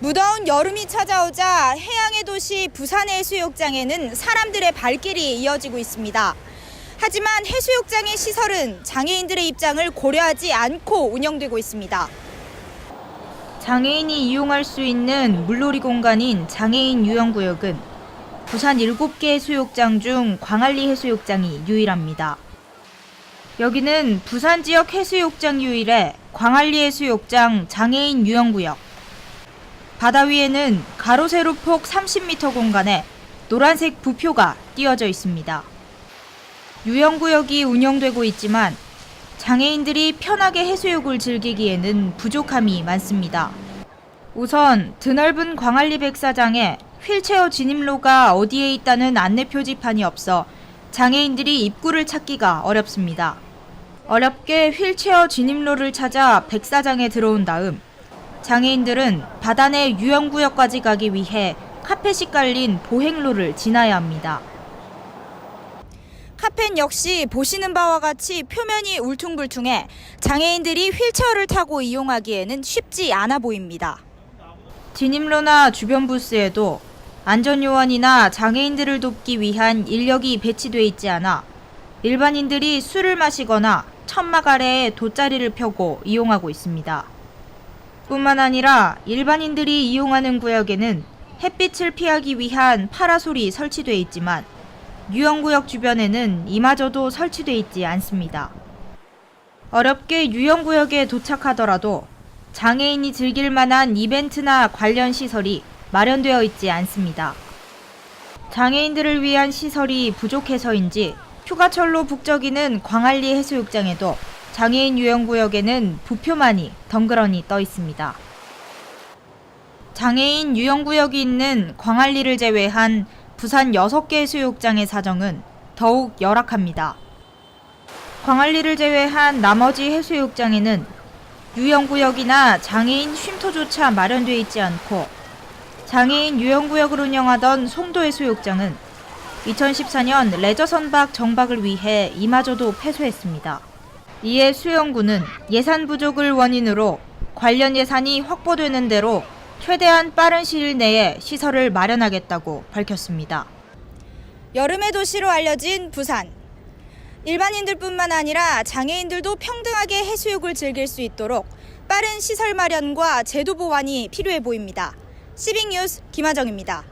무더운 여름이 찾아오자 해양의 도시 부산의 해수욕장에는 사람들의 발길이 이어지고 있습니다. 하지만 해수욕장의 시설은 장애인들의 입장을 고려하지 않고 운영되고 있습니다. 장애인이 이용할 수 있는 물놀이 공간인 장애인 유형구역은 부산 7개 해수욕장 중 광안리 해수욕장이 유일합니다. 여기는 부산 지역 해수욕장 유일의 광안리 해수욕장 장애인 유형구역. 바다 위에는 가로 세로 폭 30m 공간에 노란색 부표가 띄어져 있습니다. 유형구역이 운영되고 있지만 장애인들이 편하게 해수욕을 즐기기에는 부족함이 많습니다. 우선 드넓은 광안리 백사장에 휠체어 진입로가 어디에 있다는 안내 표지판이 없어 장애인들이 입구를 찾기가 어렵습니다. 어렵게 휠체어 진입로를 찾아 백사장에 들어온 다음 장애인들은 바다 내 유형구역까지 가기 위해 카펫이 깔린 보행로를 지나야 합니다. 카펫 역시 보시는 바와 같이 표면이 울퉁불퉁해 장애인들이 휠체어를 타고 이용하기에는 쉽지 않아 보입니다. 진입로나 주변 부스에도 안전요원이나 장애인들을 돕기 위한 인력이 배치돼 있지 않아 일반인들이 술을 마시거나 천막 아래에 돗자리를 펴고 이용하고 있습니다. 뿐만 아니라 일반인들이 이용하는 구역에는 햇빛을 피하기 위한 파라솔이 설치돼 있지만 유형구역 주변에는 이마저도 설치돼 있지 않습니다. 어렵게 유형구역에 도착하더라도 장애인이 즐길 만한 이벤트나 관련 시설이 마련되어 있지 않습니다. 장애인들을 위한 시설이 부족해서인지 휴가철로 북적이는 광안리 해수욕장에도 장애인 유형구역에는 부표만이 덩그러니 떠 있습니다. 장애인 유형구역이 있는 광안리를 제외한 부산 6개 해수욕장의 사정은 더욱 열악합니다. 광안리를 제외한 나머지 해수욕장에는 유형구역이나 장애인 쉼터조차 마련돼 있지 않고 장애인 유형구역을 운영하던 송도 해수욕장은 2014년 레저 선박 정박을 위해 이마저도 폐쇄했습니다. 이에 수영구는 예산 부족을 원인으로 관련 예산이 확보되는 대로 최대한 빠른 시일 내에 시설을 마련하겠다고 밝혔습니다. 여름의 도시로 알려진 부산. 일반인들뿐만 아니라 장애인들도 평등하게 해수욕을 즐길 수 있도록 빠른 시설 마련과 제도 보완이 필요해 보입니다. 시빅뉴스 김하정입니다.